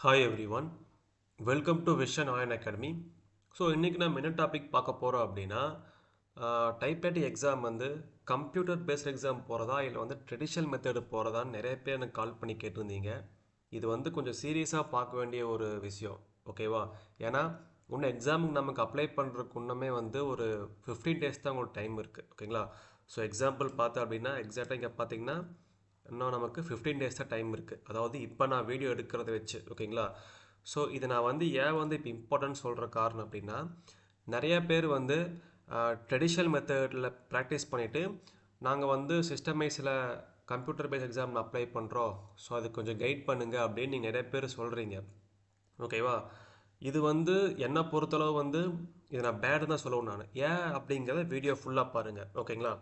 Hi everyone welcome to vision Ayan academy so இன்றைக்கி நம்ம என்ன டாபிக் பார்க்க போகிறோம் அப்படின்னா டைப்ரைட்டிங் எக்ஸாம் வந்து கம்ப்யூட்டர் பேஸ்ட் எக்ஸாம் போகிறதா இல்லை வந்து ட்ரெடிஷ்னல் மெத்தடு போகிறதான்னு நிறைய பேர் எனக்கு கால் பண்ணி கேட்டிருந்தீங்க. இது வந்து கொஞ்சம் சீரியஸாக பார்க்க வேண்டிய ஒரு விஷயம். ஓகேவா ஏன்னா இன்னும் எக்ஸாமுக்கு நமக்கு அப்ளை பண்ணுறதுக்கு இன்னுமே வந்து ஒரு ஃபிஃப்டீன் டேஸ் தான் உங்களுக்கு டைம் இருக்குது ஓகேங்களா ஸோ எக்ஸாம்பிள் பார்த்தா அப்படின்னா எக்ஸாக்டாக இங்கே பார்த்தீங்கன்னா இன்னும் நமக்கு ஃபிஃப்டீன் டேஸ் தான் டைம் இருக்குது அதாவது இப்போ நான் வீடியோ எடுக்கிறத வச்சு ஓகேங்களா? ஸோ இது நான் வந்து ஏன் வந்து இப்போ இம்பார்ட்டன்ட் சொல்கிற காரணம் அப்படின்னா நிறைய பேர் வந்து ட்ரெடிஷ்னல் மெத்தடில் ப்ராக்டிஸ் பண்ணிவிட்டு நாங்கள் வந்து சிஸ்டமைஸில் கம்ப்யூட்டர் பேஸ் எக்ஸாம் அப்ளை பண்ணுறோம் ஸோ அது கொஞ்சம் கைட் பண்ணுங்கள் அப்படின்னு நீங்கள் நிறைய பேர் சொல்கிறீங்க ஓகேவா? இது வந்து என்னை பொறுத்தளவு வந்து இது நான் பேடு தான் சொல்லணும் நான். ஏன் அப்படிங்கிறத வீடியோ ஃபுல்லாக பாருங்கள் ஓகேங்களா?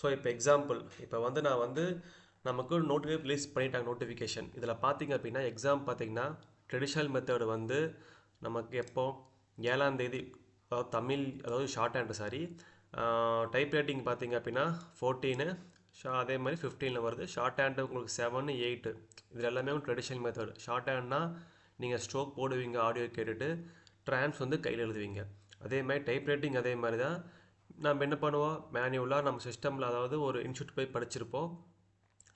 ஸோ இப்போ எக்ஸாம்பிள் இப்போ வந்து நான் வந்து நமக்கு நோட்டிஃபை ரிலீஸ் பண்ணிட்டாங்க நோட்டிஃபிகேஷன் இதில் பார்த்தீங்க அப்படின்னா எக்ஸாம் பார்த்தீங்கன்னா ட்ரெடிஷ்னல் மெத்தடு வந்து நமக்கு எப்போ? ஏழாந்தேதி அதாவது தமிழ் அதாவது short hand sorry type writing பார்த்தீங்க அப்படின்னா ஃபோர்டீனு ஷா அதே மாதிரி ஃபிஃப்டீனில் வருது. ஷார்ட் ஹேண்டு உங்களுக்கு செவன் எயிட்டு இது எல்லாமே ட்ரெடிஷ்னல் மெத்தட் ஷார்ட் ஹேண்ட்னா நீங்கள் ஸ்ட்ரோக் போடுவீங்க ஆடியோ கேட்டுட்டு ட்ரான்ஸ் வந்து கையில் எழுதுவீங்க. அதே மாதிரி டைப் ரைட்டிங் அதே மாதிரி தான். நம்ம என்ன பண்ணுவோம்? மேனுவலாக நம்ம சிஸ்டமில் அதாவது ஒரு இன்ஸ்டியூட் போய் படிச்சிருப்போம்.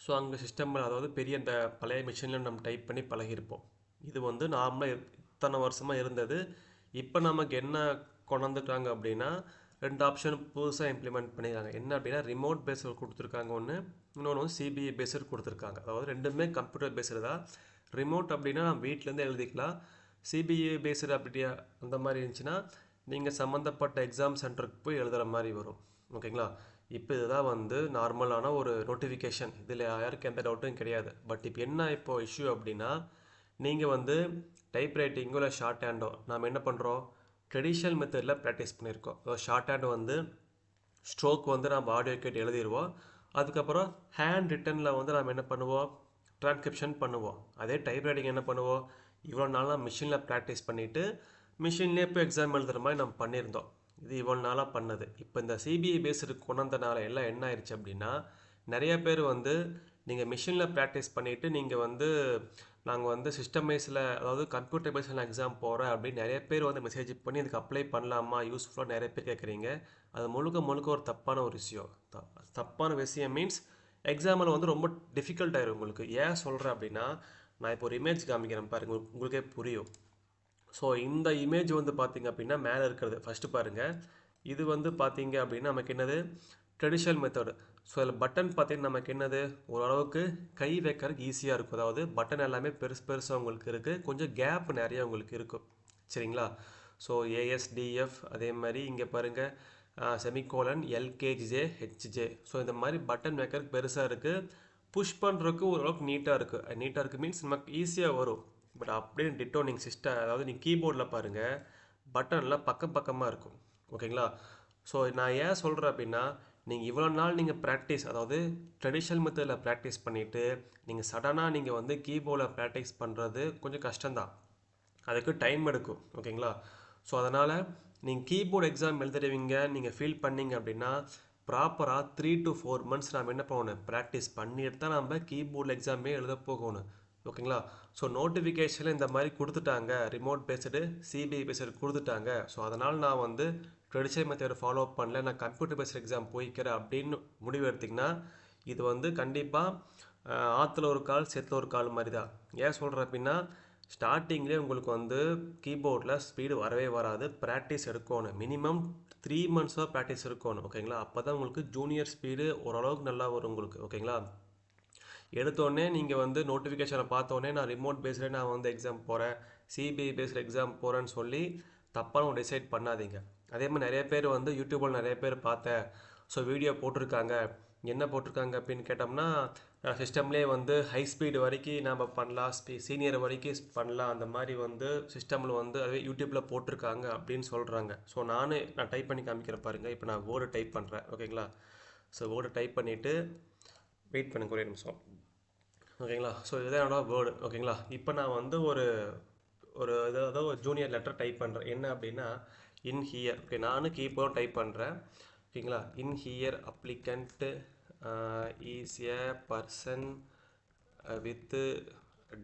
ஸோ அங்கே சிஸ்டமில் அதாவது பெரிய அந்த பழைய மிஷினில் நம்ம டைப் பண்ணி பழகிருப்போம் இது வந்து நார்மலாக இத்தனை வருஷமாக இருந்தது. இப்போ நமக்கு என்ன கொண்டாந்துட்டாங்க அப்படின்னா ரெண்டு ஆப்ஷன் புதுசாக இம்ப்ளிமெண்ட் பண்ணியிருக்காங்க. என்ன அப்படின்னா ரிமோட் பேஸர் கொடுத்துருக்காங்க ஒன்று இன்னொன்று வந்து சிபிஐ பேஸர் கொடுத்துருக்காங்க. அதாவது ரெண்டுமே கம்ப்யூட்டர் பேஸர் தான். ரிமோட் அப்படின்னா நம்ம வீட்டிலேருந்து எழுதிக்கலாம். சிபிஐ பேஸர் அப்படியா அந்த மாதிரி இருந்துச்சுன்னா நீங்கள் சம்மந்தப்பட்ட எக்ஸாம் சென்டருக்கு போய் எழுதுகிற மாதிரி வரும். ஓகேங்களா இப்போ இதுதான் வந்து நார்மலான ஒரு நோட்டிஃபிகேஷன் இதில் யாருக்கும் எந்த டவுட்டும் கிடையாது. பட் இப்போ என்ன இப்போ இஷ்யூ அப்படின்னா நீங்கள் வந்து டைப் ரைட்டிங்கோ இல்லை ஷார்ட் ஹேண்டோ நாம் என்ன பண்ணுறோம் ட்ரெடிஷ்னல் மெத்தடில் ப்ராக்டிஸ் பண்ணியிருக்கோம் ஷார்ட் ஹேண்ட் வந்து ஸ்ட்ரோக் வந்து நம்ம ஆடியோ கேட்டு எழுதிடுவோம் அதுக்கப்புறம் ஹேண்ட் ரிட்டனில் வந்து நம்ம என்ன பண்ணுவோம்? ட்ரான்ஸ்கிரிப்ஷன் பண்ணுவோம். அதே டைப் ரைட்டிங் என்ன பண்ணுவோம்? இவ்வளோ நாளாக மிஷினில் ப்ராக்டிஸ் பண்ணிவிட்டு மிஷின்லேயே இப்போ எக்ஸாம் எழுதுகிற மாதிரி நம்ம பண்ணியிருந்தோம். இது இவ்வளோ நாளாக பண்ணது. இப்போ இந்த சிபிஐ பேஸ்டு கொண்டதுனால எல்லாம் என்ன ஆயிடுச்சு அப்படின்னா நிறைய பேர் வந்து நீங்கள் மிஷினில் ப்ராக்டிஸ் பண்ணிவிட்டு நீங்கள் வந்து நாங்கள் வந்து சிஸ்டம் பேஸில் அதாவது கம்ப்யூட்டர் பேஸில் எக்ஸாம் போகிறேன் அப்படின்னு நிறைய பேர் வந்து மெசேஜ் பண்ணி இதுக்கு அப்ளை பண்ணலாமா? யூஸ்ஃபுல்லாக நிறைய பேர் கேட்குறீங்க அது முழுக்க முழுக்க ஒரு தப்பான ஒரு விஷயம். தப்பான விஷயம் மீன்ஸ் எக்ஸாமில் வந்து ரொம்ப டிஃபிகல்ட் ஆயிரும் உங்களுக்கு. ஏன் சொல்கிறேன் அப்படின்னா நான் இப்போ ஒரு இமேஜ் காமிக்கிறேன் பாருங்க உங்களுக்கே புரியும். ஸோ இந்த இமேஜ் வந்து பார்த்திங்க அப்படின்னா மேலே இருக்கிறது. ஃபஸ்ட்டு பாருங்கள் இது வந்து பார்த்தீங்க அப்படின்னா நமக்கு என்னது? ட்ரெடிஷ்னல் மெத்தடு ஸோ அதில் பட்டன் பார்த்தீங்கன்னா நமக்கு என்னது? ஓரளவுக்கு கை வைக்கிறதுக்கு ஈஸியாக இருக்கும். அதாவது பட்டன் எல்லாமே பெருசு பெருசாக உங்களுக்கு இருக்குது கொஞ்சம் கேப் நிறைய உங்களுக்கு இருக்கும். சரிங்களா? ஸோ ஏஎஸ்டிஎஃப் அதே மாதிரி இங்கே பாருங்கள் செமிகோலன் எல்கேஜே ஹெச்ஜே ஸோ இந்த மாதிரி பட்டன் வைக்கிறதுக்கு பெருசாக இருக்குது புஷ் பண்ணுறதுக்கு ஓரளவுக்கு நீட்டாக இருக்குது நீட்டாக இருக்குது மீன்ஸ் நமக்கு ஈஸியாக வரும். பட் அப்படியே டிட்டோ நீங்கள் சிஸ்டம் அதாவது நீங்கள் கீபோர்டில் பாருங்கள் பட்டன்லாம் பக்கம் பக்கமாக இருக்கும். ஓகேங்களா ஸோ நான் ஏன் சொல்கிறேன் அப்படின்னா நீங்கள் இவ்வளோ நாள் நீங்கள் ப்ராக்டிஸ் அதாவது ட்ரெடிஷ்னல் மெத்தடில் ப்ராக்டிஸ் பண்ணிவிட்டு நீங்கள் சடனாக நீங்கள் வந்து கீபோர்டில் ப்ராக்டிஸ் பண்ணுறது கொஞ்சம் கஷ்டம்தான். அதுக்கு டைம் எடுக்கும். ஓகேங்களா ஸோ அதனால் நீங்கள் கீபோர்டு எக்ஸாம் எழுதிடுவீங்க நீங்கள் ஃபீல் பண்ணீங்க அப்படின்னா ப்ராப்பராக த்ரீ டு ஃபோர் மந்த்ஸ் நம்ம என்ன பண்ணணும்? ப்ராக்டிஸ் பண்ணிட்டு தான் நம்ம கீபோர்டு எக்ஸாமே எழுத போகணும். ஓகேங்களா? ஸோ நோட்டிஃபிகேஷனில் இந்த மாதிரி கொடுத்துட்டாங்க. ரிமோட் பேஸ்டு சிபிஐ பேஸ்டு கொடுத்துட்டாங்க. ஸோ அதனால் நான் வந்து ட்ரெடிஷனல் மெத்தடை ஃபாலோ பண்ணல. நான் கம்ப்யூட்டர் பேஸ்டு எக்ஸாம் போய்க்கிறேன் அப்படின்னு முடிவு எடுத்திங்கன்னா இது வந்து கண்டிப்பாக ஆற்றுல ஒரு கால் சேத்துல ஒரு கால் மாதிரி தான். ஏன் சொல்கிறேன் அப்படின்னா ஸ்டார்டிங்லேயே உங்களுக்கு வந்து கீபோர்டில் ஸ்பீடு வரவே வராது. ப்ராக்டிஸ் எடுக்கணும். மினிமம் த்ரீ மந்த்ஸாக ப்ராக்டிஸ் இருக்கணும் ஓகேங்களா? அப்போ தான் உங்களுக்கு ஜூனியர் ஸ்பீடு ஓரளவுக்கு நல்லா வரும் உங்களுக்கு. ஓகேங்களா? எடுத்தோடனே நீங்கள் வந்து நோட்டிஃபிகேஷனை பார்த்தோன்னே நான் ரிமோட் பேஸில் நான் வந்து எக்ஸாம் போகிறேன் சிபிஐ பேஸில் எக்ஸாம் போகிறேன்னு சொல்லி தப்பான டிசைட் பண்ணாதீங்க. அதே மாதிரி நிறைய பேர் வந்து யூடியூப்பில் நிறைய பேர் பார்த்தேன். ஸோ வீடியோ போட்டிருக்காங்க. என்ன போட்டிருக்காங்க அப்படின்னு கேட்டோம்னா சிஸ்டம்லேயே வந்து ஹை ஸ்பீடு வரைக்கும் நம்ம பண்ணலாம் ஸ்பீ சீனியர் வரைக்கும் பண்ணலாம். அந்த மாதிரி வந்து சிஸ்டமில் வந்து அதுவே யூடியூப்பில் போட்டிருக்காங்க அப்படின்னு சொல்கிறாங்க ஸோ நானே நான் டைப் பண்ணி காமிக்கிறேன் பாருங்கள் இப்போ நான் வேர்டு டைப் பண்ணுறேன் ஓகேங்களா ஸோ வேர்டு டைப் பண்ணிவிட்டு வெயிட் பண்ணுங்க ஒரே நிமிஷம். ஓகேங்களா? ஸோ இதுதான் என்னோட வேர்டு ஓகேங்களா? இப்போ நான் வந்து ஒரு ஒரு ஏதாவது ஒரு ஜூனியர் லெட்டர் டைப் பண்ணுறேன் என்ன அப்படின்னா இன் ஹியர் ஓகே நானும் கீபோர்ட் டைப் பண்ணுறேன் ஓகேங்களா? இன் ஹியர் அப்ளிகண்ட்டு ஈஸியாக பர்சன் வித்து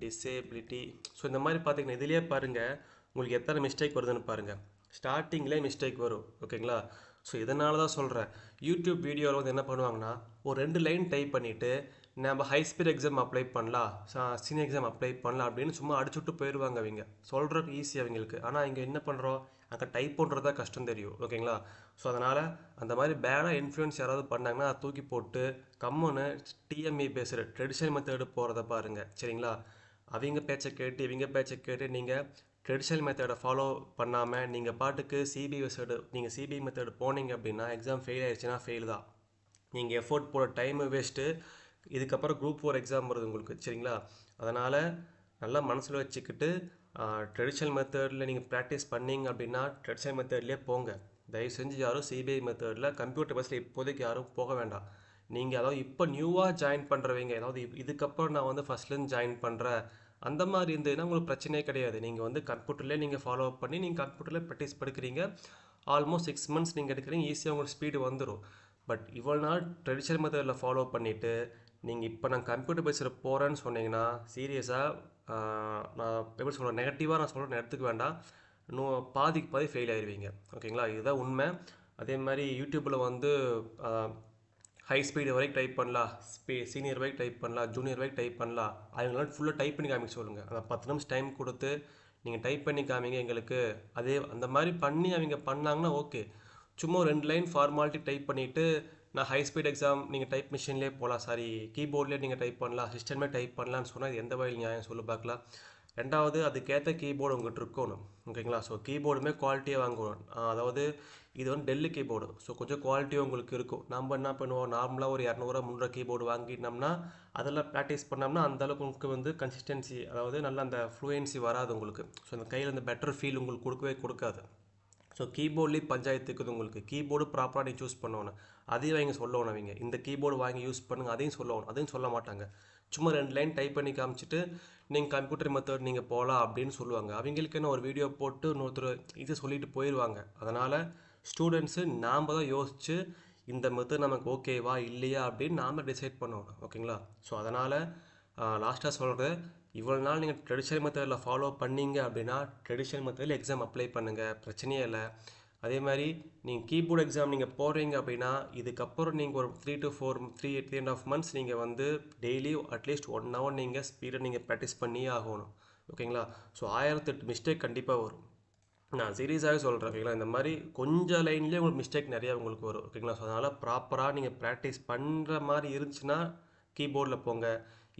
டிசேபிலிட்டி ஸோ இந்த மாதிரி பார்த்தீங்கன்னா இதுலேயே பாருங்கள் உங்களுக்கு எத்தனை மிஸ்டேக் வருதுன்னு பாருங்கள் ஸ்டார்டிங்லேயே மிஸ்டேக் வரும். ஓகேங்களா? ஸோ இதனால தான் சொல்கிறேன் யூடியூப் வீடியோவில் வந்து என்ன பண்ணுவாங்கன்னா ஒரு ரெண்டு லைன் டைப் பண்ணிவிட்டு நம்ம ஹை ஸ்பீட் எக்ஸாம் அப்ளை பண்ணலாம் சீனியர் எக்ஸாம் அப்ளை பண்ணலாம் அப்படின்னு சும்மா அடிச்சுட்டு போயிடுவாங்க அவங்க. சொல்கிறதுக்கு ஈஸி அவங்களுக்கு. ஆனால் இங்கே என்ன பண்ணுறோம் அங்கே டைப் பண்ணுறது தான் கஷ்டம் தெரியும். ஓகேங்களா ஸோ அதனால் அந்த மாதிரி பேடாக இன்ஃப்ளூயன்ஸ் யாராவது பண்ணாங்கன்னா அதை தூக்கி போட்டு கம்முன்னு டிஎம்இ பேசுகிற ட்ரெடிஷனல் மெத்தடு போகிறத பாருங்கள் சரிங்களா? அவங்க பேச்சை கேட்டு இவங்க பேச்சை கேட்டு நீங்கள் ட்ரெடிஷ்னல் மெத்தடை ஃபாலோ பண்ணாமல் நீங்கள் பாட்டுக்கு சிபிஐ மெத்தடு நீங்கள் சிபிஐ மெத்தடு போனீங்க அப்படின்னா எக்ஸாம் ஃபெயில் ஆயிடுச்சுன்னா ஃபெயில் தான். நீங்கள் எஃபோர்ட் போட டைமு வேஸ்ட்டு இதுக்கப்புறம் குரூப் ஃபோர் எக்ஸாம் வருது உங்களுக்கு சரிங்களா? அதனால் நல்லா மனசில் வச்சுக்கிட்டு ட்ரெடிஷ்னல் மெத்தடில் நீங்கள் ப்ராக்டிஸ் பண்ணீங்க அப்படின்னா ட்ரெடிஷ்னல் மெத்தட்லேயே போங்க. தயவு செஞ்சு யாரும் சிபிஐ மெத்தடில் கம்ப்யூட்டர் பஸ்ஸில் இப்போதைக்கு யாரும் போக வேண்டாம். நீங்கள் அதாவது இப்போ நியூவாக ஜாயின் பண்ணுறவங்க அதாவது இதுக்கப்புறம் நான் வந்து ஃபஸ்ட்லேருந்து ஜாயின் பண்ணுறேன் அந்த மாதிரி இருந்ததுன்னா உங்களுக்கு பிரச்சனையே கிடையாது. நீங்கள் வந்து கம்ப்யூட்டர்லேயே நீங்கள் ஃபாலோ பண்ணி நீங்கள் கம்ப்யூட்டரில் ப்ராக்டிஸ் படுக்கிறீங்க ஆல்மோஸ்ட் சிக்ஸ் மந்த்ஸ் நீங்கள் எடுக்கிறீங்க. ஈஸியாக உங்களுக்கு ஸ்பீடு வந்துடும் பட் இவ்வளோ நாள் ட்ரெடிஷனல் மெத்தடில் ஃபாலோ பண்ணிவிட்டு நீங்கள் இப்போ நான் கம்ப்யூட்டர் பேஸில் போகிறேன்னு சொன்னீங்கன்னா சீரியஸாக நான் எப்படி சொல்கிறேன் நெகட்டிவாக நான் சொல்கிறேன் எடுத்துக்க வேண்டாம். இன்னும் பாதிக்கு பாதி ஃபெயில் ஆயிடுவீங்க ஓகேங்களா இதுதான் உண்மை. அதே மாதிரி யூடியூப்பில் வந்து ஹை ஸ்பீடு வரைக்கும் டைப் பண்ணலாம் ஸ்பீ சீனியர் வரைக்கும் டைப் பண்ணலாம் ஜூனியர் வரைக்கும் டைப் பண்ணலாம் அவங்களால ஃபுல்லாக டைப் பண்ணி காமிக்க சொல்லுங்கள் அந்த பத்து நிமிஷம் டைம் கொடுத்து நீங்கள் டைப் பண்ணி காமிங்க எங்களுக்கு. அதே அந்த மாதிரி பண்ணி அவங்க பண்ணாங்கன்னா ஓகே சும்மா ஒரு ரெண்டு லைன் ஃபார்மாலிட்டி டைப் பண்ணிவிட்டு நான் ஹை ஸ்பீட் எக்ஸாம் நீங்கள் டைப் மிஷின்லேயே போகலாம் சாரி கீபோர்ட்லேயே நீங்கள் டைப் பண்ணலாம். சிஸ்டமே டைப் பண்ணலாம்னு சொன்னால் இது எந்த வகையில் நியாயம் சொல்லி பார்க்கலாம். ரெண்டாவது அதுக்கேற்ற கீபோர்டு உங்கள்கிட்ட இருக்கணும். ஓகேங்களா ஸோ கீபோர்டுமே குவாலிட்டியாக வாங்கணும். அதாவது இது வந்து டெல்லு கீபோர்டு. ஸோ கொஞ்சம் குவாலிட்டியாக உங்களுக்கு இருக்கும். நம்ம என்ன பண்ணுவோம்? நார்மலாக ஒரு இரநூறுவா முந்நூறு கீபோர்டு வாங்கிட்டோம்னா அதெல்லாம் ப்ராக்டிஸ் பண்ணோம்னா அந்த அளவுக்கு உங்களுக்கு வந்து கன்சிஸ்டன்சி அதாவது நல்ல அந்த ஃப்ளூயன்சி வராது உங்களுக்கு. ஸோ அந்த கையில் அந்த பெட்டர் ஃபீல் உங்களுக்கு கொடுக்கவே கொடுக்காது. ஸோ கீபோர்ட்லேயும் பஞ்சாயத்து இருக்குது உங்களுக்கு. கீபோர்டு ப்ராப்பராக நீங்கள் சூஸ் பண்ணணும். அதையும் அவங்க சொல்லணும் அவங்க இந்த கீபோர்டு வாங்கி யூஸ் பண்ணுங்க அதையும் சொல்லணும் அதையும் சொல்ல மாட்டாங்க. சும்மா ரெண்டு லைன் டைப் பண்ணி காமிச்சிட்டு நீங்கள் கம்ப்யூட்டர் மெத்தட் நீங்கள் போகலாம் அப்படின்னு சொல்லுவாங்க. அவங்களுக்கு என்ன ஒரு வீடியோ போட்டு இன்னொருத்தர் இது சொல்லிட்டு போயிடுவாங்க அதனால் ஸ்டூடெண்ட்ஸு நாம் தான் யோசித்து இந்த மெத்தட் நமக்கு ஓகேவா இல்லையா அப்படின்னு நாம் டிசைட் பண்ணணும். ஓகேங்களா? ஸோ அதனால் லாஸ்ட்டாக சொல்கிறது இவ்வளோ நாள் நீங்கள் ட்ரெடிஷ்னல் மெத்தடில் ஃபாலோ பண்ணீங்க அப்படின்னா ட்ரெடிஷ்னல் மெத்தடில் எக்ஸாம் அப்ளை பண்ணுங்கள் பிரச்சனையே இல்லை. அதே மாதிரி நீங்கள் கீபோர்டு எக்ஸாம் நீங்கள் போடுறீங்க அப்படின்னா இதுக்கப்புறம் நீங்கள் ஒரு three to four three three and half months நீங்கள் வந்து டெய்லி அட்லீஸ்ட் ஒன் ஹவர் நீங்கள் ஸ்பீடை நீங்கள் ப்ராக்டிஸ் பண்ணியே ஆகணும். ஓகேங்களா? ஸோ ஆயிரத்தெட்டு மிஸ்டேக் கண்டிப்பாக வரும். நான் சீரியஸாகவே சொல்கிறேன் ஓகேங்களா இந்த மாதிரி கொஞ்சம் லைன்லேயே உங்களுக்கு மிஸ்டேக் நிறையா உங்களுக்கு வரும் ஓகேங்களா ஸோ அதனால் ப்ராப்பராக நீங்கள் ப்ராக்டிஸ் பண்ணுற மாதிரி இருந்துச்சுன்னா கீபோர்டில் போங்க.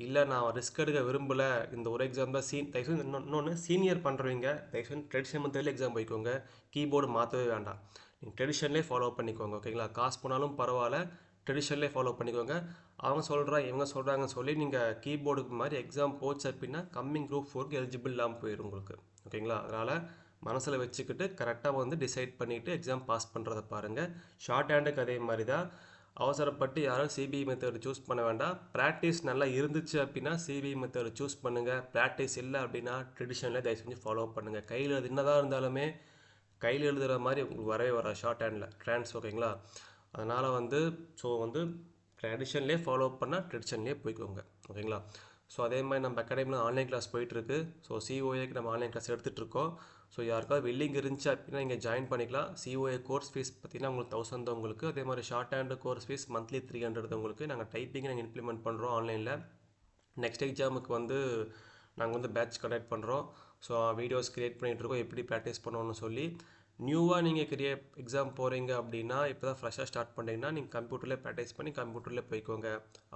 இல்லை நான் ரிஸ்க் எடுக்க விரும்பலை இந்த ஒரு எக்ஸாம் தான் சீன் தயவுசெய்து இன்னொன்று சீனியர் பண்ணுறவங்க தயவுசெய்து ட்ரெடிஷனல் மெத்தடில் எக்ஸாம் போய்க்கோங்க. கீபோர்டு மாற்றவே வேண்டாம். நீங்கள் ட்ரெடிஷன்லேயே ஃபாலோ பண்ணிக்கோங்க ஓகேங்களா காசு போனாலும் பரவாயில்ல ட்ரெடிஷன்லேயே ஃபாலோ பண்ணிக்கோங்க. அவங்க சொல்கிறா இவங்க சொல்கிறாங்கன்னு சொல்லி நீங்கள் கீபோர்டுக்கு மாதிரி எக்ஸாம் போச்சு அப்படின்னா கம்மிங் குரூப் ஃபோருக்கு எலிஜிபிள் இல்லாமல் போயிடும் உங்களுக்கு ஓகேங்களா அதனால் மனசில் வச்சுக்கிட்டு கரெக்டாக வந்து டிசைட் பண்ணிவிட்டு எக்ஸாம் பாஸ் பண்ணுறத பாருங்கள் ஷார்ட் ஹேண்டுக்கு அதே மாதிரி தான் அவசரப்பட்டு யாரும் சிபிஐ மெத்தட் சூஸ் பண்ண வேண்டாம். ப்ராக்டிஸ் நல்லா இருந்துச்சு அப்படின்னா சிபிஐ மெத்தட் சூஸ் பண்ணுங்கள் ப்ராக்டிஸ் இல்லை அப்படின்னா ட்ரெடிஷனில் தயவு செஞ்சு ஃபாலோ பண்ணுங்கள் கையில் அது என்னதான் இருந்தாலுமே கையில் எழுதுகிற மாதிரி உங்களுக்கு வரவே வராது ஷார்ட் ஹேண்டில் ட்ரான்ஸ் ஓகேங்களா அதனால் வந்து ஸோ வந்து ட்ரெடிஷன்லேயே ஃபாலோ பண்ணால் ட்ரெடிஷன்லேயே போய்க்கோங்க. ஓகேங்களா ஸோ அதே மாதிரி நம்ம அகாடமியில் ஆன்லைன் கிளாஸ் போயிட்டுருக்கு. ஸோ சிஓஏக்கு நம்ம ஆன்லைன் கிளாஸ் எடுத்துகிட்ருக்கோம் ஸோ யாருக்காவது வில்லிங் இருந்துச்சு அப்படின்னா நீங்கள் ஜாயின் பண்ணிக்கலாம். சிஓஏ கோர்ஸ் ஃபீஸ் பார்த்தீங்கன்னா உங்களுக்கு தௌசண்ட் தான் உங்களுக்கு. அதே மாதிரி shorthand course fees monthly three hundred உங்களுக்கு. நாங்கள் டைப்பிங் நாங்கள் இம்ப்ளிமெண்ட் பண்ணுறோம் ஆன்லைனில் நெக்ஸ்ட் எக்ஸாமுக்கு வந்து நாங்கள் வந்து பேட்ச் கண்டக்ட் பண்ணுறோம் ஸோ வீடியோஸ் க்ரியேட் பண்ணிகிட்ருக்கோம் எப்படி ப்ராக்டிஸ் பண்ணணும்னு சொல்லி. நியூவாக நீங்கள் கிரியே எக்ஸாம் போகிறீங்க அப்படின்னா இப்போ தான் ஃப்ரெஷ்ஷாக ஸ்டார்ட் பண்ணிங்கன்னா நீங்கள் கம்ப்யூட்டரில் ப்ராக்டிஸ் பண்ணி கம்ப்யூட்டரில் போய்க்கோங்க.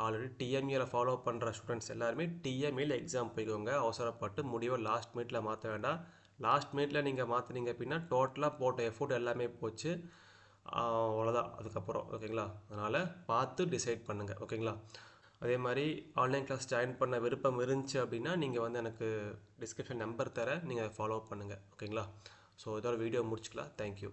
ஆல்ரெடி டிஎம்ஏல ஃபாலோ பண்ணுற ஸ்டூடெண்ட்ஸ் எல்லாருமே டிஎம்ஏல எக்ஸாம் போய்க்கோங்க. அவசரப்பட்டு முடிவை லாஸ்ட் மினிட்ல மாற்ற வேண்டாம். லாஸ்ட் மினிட்ல நீங்கள் மாற்றினீங்க அப்படின்னா டோட்டலாக போட்ட எஃபோர்ட் எல்லாமே போச்சு. அவ்வளோதான் அதுக்கப்புறம் ஓகேங்களா? அதனால் பார்த்து டிசைட் பண்ணுங்கள் ஓகேங்களா? அதே மாதிரி ஆன்லைன் கிளாஸ் ஜாயின் பண்ண விருப்பம் இருந்துச்சு அப்படின்னா நீங்கள் வந்து எனக்கு டிஸ்கிரிப்ஷன் நம்பர் தரேன் நீங்கள் ஃபாலோ பண்ணுங்கள் ஓகேங்களா? ஸோ இதோட வீடியோ முடிச்சுக்கலாம். தேங்க்யூ